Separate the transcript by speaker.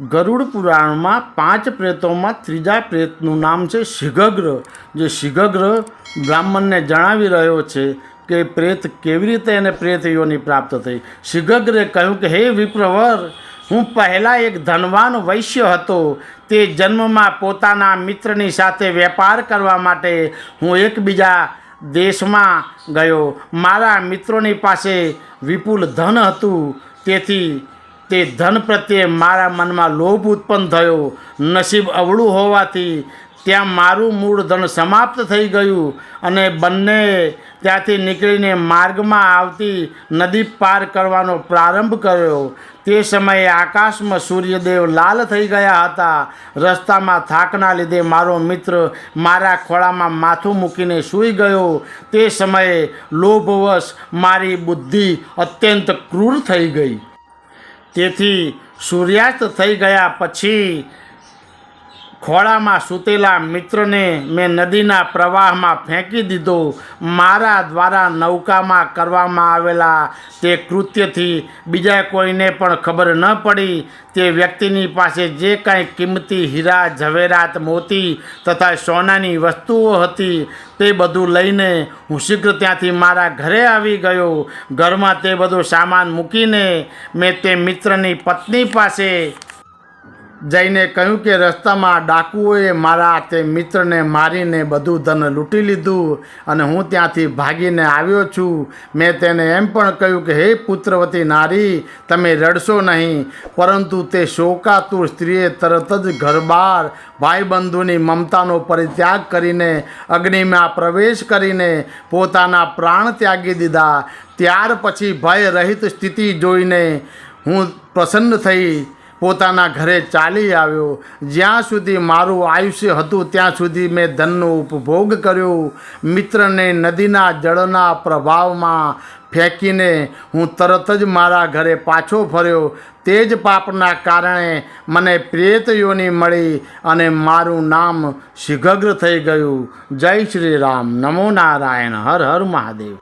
Speaker 1: ગરુડ પુરાણમાં પાંચ પ્રેતોમાં ત્રીજા પ્રેતનું નામ છે શિઘગ્ર જે શિગગ્ર બ્રાહ્મણને જણાવી રહ્યો છે કે પ્રેત કેવી રીતે એને પ્રેત પ્રાપ્ત થઈ. શિગગ્રે કહ્યું કે, હે વિપ્રવર, હું પહેલાં એક ધનવાન વૈશ્ય હતો. તે જન્મમાં પોતાના મિત્રની સાથે વેપાર કરવા માટે હું એકબીજા દેશમાં ગયો. મારા મિત્રોની પાસે વિપુલ ધન હતું. તેથી તે ધન પ્રત્યે મારા મનમાં લોભ ઉત્પન્ન થયો. નસીબ અવળું હોવાથી ત્યાં મારું મૂળ ધન સમાપ્ત થઈ ગયું અને બંને ત્યાંથી નીકળીને માર્ગમાં આવતી નદી પાર કરવાનો પ્રારંભ કર્યો. તે સમયે આકાશમાં સૂર્યદેવ લાલ થઈ ગયા હતા. રસ્તામાં થાકના લીધે મારો મિત્ર મારા ખોળામાં માથું મૂકીને સૂઈ ગયો. તે સમયે લોભવશ મારી બુદ્ધિ અત્યંત ક્રૂર થઈ ગઈ. તેથી સૂર્યાસ્ત થઈ ગયા પછી ખોળામાં સૂતેલા મિત્રને મેં નદીના પ્રવાહમાં ફેંકી દીધો. મારા દ્વારા નૌકામાં કરવામાં આવેલા તે કૃત્યથી બીજા કોઈને પણ ખબર ન પડી. તે વ્યક્તિની પાસે જે કાંઈ કિંમતી હીરા, ઝવેરાત, મોતી તથા સોનાની વસ્તુઓ હતી તે બધું લઈને હું શીઘ્ર ત્યાંથી મારા ઘરે આવી ગયો. ઘરમાં તે બધો સામાન મૂકીને મેં તે મિત્રની પત્ની પાસે જઈને કહ્યું કે રસ્તામાં ડાકુઓએ મારા તે મિત્રને મારીને બધું ધન લૂંટી લીધું અને હું ત્યાંથી ભાગીને આવ્યો છું. મેં તેને એમ પણ કહ્યું કે, હે પુત્રવતી નારી, તમે રડશો નહીં, પરંતુ તે શોકાતુર સ્ત્રીએ તરત જ ઘરબાર ભાઈબંધુની મમતાનો પરિત્યાગ કરીને અગ્નિમાં પ્રવેશ કરીને પોતાના પ્રાણ ત્યાગી દીધા. ત્યાર પછી ભય રહિત સ્થિતિ જોઈને હું પ્રસન્ન થઈ પોતાના ઘરે ચાલી આવ્યો. જ્યાં સુધી મારું આયુષ્ય હતું, ત્યાં સુધી મેં ધનનો ઉપભોગ કર્યો. મિત્રને નદીના જળના પ્રભાવમાં ફેંકીને હું તરત જ મારા ઘરે પાછો ફર્યો. તે જ પાપના કારણે મને પ્રેત યોની મળી અને મારું નામ શિઘગ્ર થઈ ગયું. જય શ્રી રામ. નમો નારાયણ. હર હર મહાદેવ.